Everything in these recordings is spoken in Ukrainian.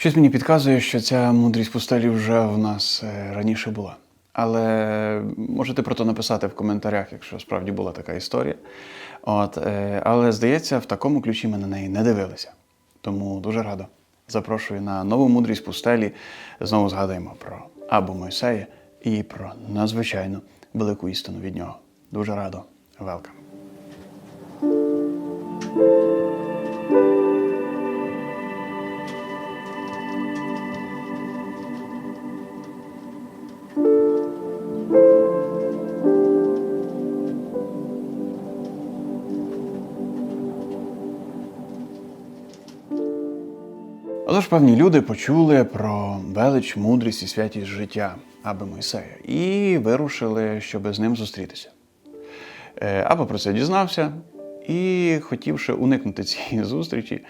Щось мені підказує, що ця мудрість пустелі вже в нас е, раніше була. Але можете про то написати в коментарях, якщо справді була така історія. От, е, але здається, в такому ключі ми на неї не дивилися. Тому дуже радо. Запрошую на нову мудрість пустелі. Знову згадаємо про Абу Мойсея і про надзвичайно велику істину від нього. Дуже радо. Велкам. Отож, певні люди почули про велич, мудрість і святість життя Аби Мойсея і вирушили, щоб з ним зустрітися. Е, Аба про це дізнався і, хотівши уникнути цієї зустрічі,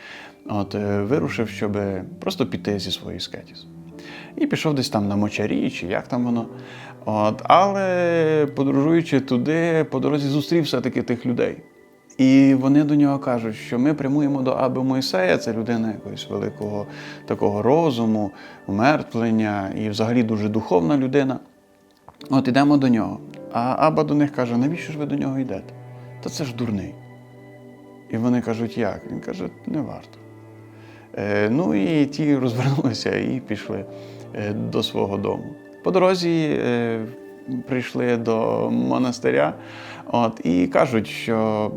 от, е, вирушив, щоб просто піти зі своєї скетіс. І пішов десь там на мочарі, чи як там воно. От, але подорожуючи туди, по дорозі зустрів все-таки тих людей. І вони до нього кажуть, що ми прямуємо до Аби Мойсея, це людина якогось великого такого розуму, умертвлення і взагалі дуже духовна людина. От ідемо до нього. А Аба до них каже: навіщо ж ви до нього йдете? Та це ж дурний. І вони кажуть, як? Він каже, не варто. Е, ну і ті розвернулися і пішли е, до свого дому. По дорозі е, прийшли до монастиря от, і кажуть, що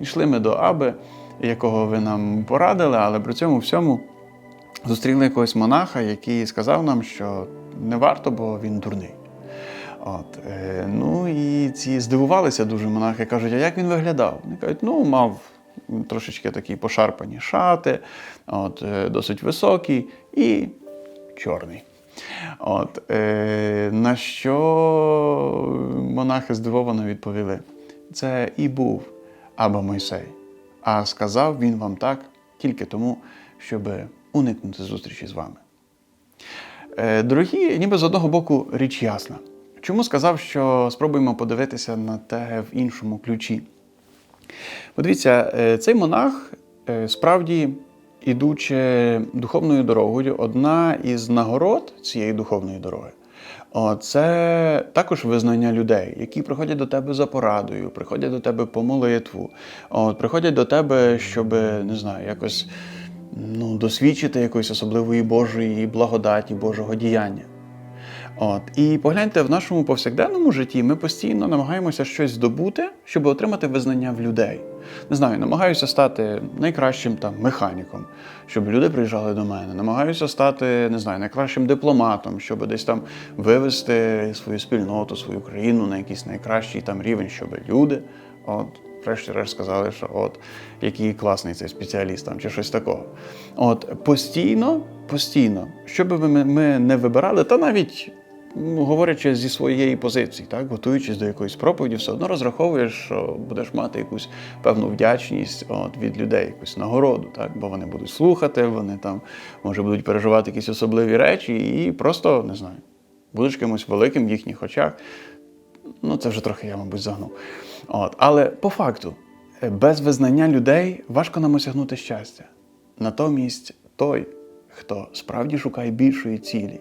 йшли ми до Аби, якого ви нам порадили, але при цьому всьому зустріли якогось монаха, який сказав нам, що не варто, бо він дурний. От, е, ну і ці здивувалися дуже монахи, кажуть, а як він виглядав? Вони кажуть, ну, мав трошечки такі пошарпані шати, от, е, досить високий і чорний. От, е, на що монахи здивовано відповіли: це і був Аба Мойсей. А сказав він вам так тільки тому, щоб уникнути зустрічі з вами. Е, Дорогі, ніби з одного боку річ ясна. Чому сказав, що спробуємо подивитися на те в іншому ключі? Подивіться, е, цей монах е, справді, ідучи духовною дорогою, одна із нагород цієї духовної дороги. Це також визнання людей, які приходять до тебе за порадою, приходять до тебе по молитву, от, приходять до тебе, щоб не знаю, якось ну, досвідчити якоїсь особливої Божої благодаті, Божого діяння. От. І погляньте, в нашому повсякденному житті ми постійно намагаємося щось здобути, щоб отримати визнання в людей. Не знаю, намагаюся стати найкращим там механіком, щоб люди приїжджали до мене. Намагаюся стати, не знаю, найкращим дипломатом, щоб десь там вивести свою спільноту, свою країну на якийсь найкращий там рівень, щоб люди, от, врешті-решт сказали, що от який класний цей спеціаліст там чи щось такого. От постійно, постійно, що би ми, ми не вибирали, та навіть говорячи зі своєї позиції, так, готуючись до якоїсь проповіді, все одно розраховуєш, що будеш мати якусь певну вдячність от, від людей, якусь нагороду, так, бо вони будуть слухати, вони там може будуть переживати якісь особливі речі, і просто не знаю, будеш кимось великим в їхніх очах. Ну, це вже трохи я, мабуть, загнув. От. Але по факту, е, без визнання людей важко нам осягнути щастя. Натомість той, хто справді шукає більшої цілі,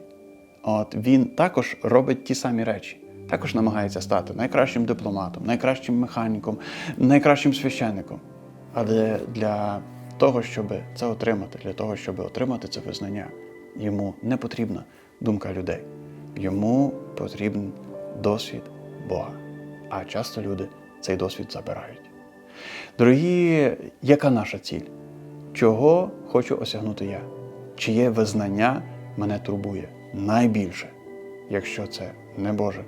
от, він також робить ті самі речі. Також намагається стати найкращим дипломатом, найкращим механіком, найкращим священником. Але для того, щоб це отримати, для того, щоб отримати це визнання, йому не потрібна думка людей. Йому потрібен досвід Бога. А часто люди цей досвід забирають. Дорогі, яка наша ціль? Чого хочу осягнути я? Чиє визнання мене турбує найбільше? Якщо це не Боже,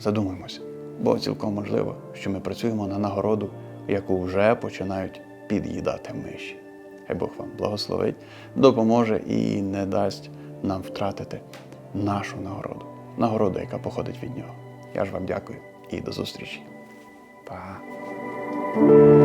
задумаємося, бо цілком можливо, що ми працюємо на нагороду, яку вже починають під'їдати миші. Хай Бог вам благословить, допоможе і не дасть нам втратити нашу нагороду, нагороду, яка походить від нього. Я ж вам дякую і до зустрічі. Па.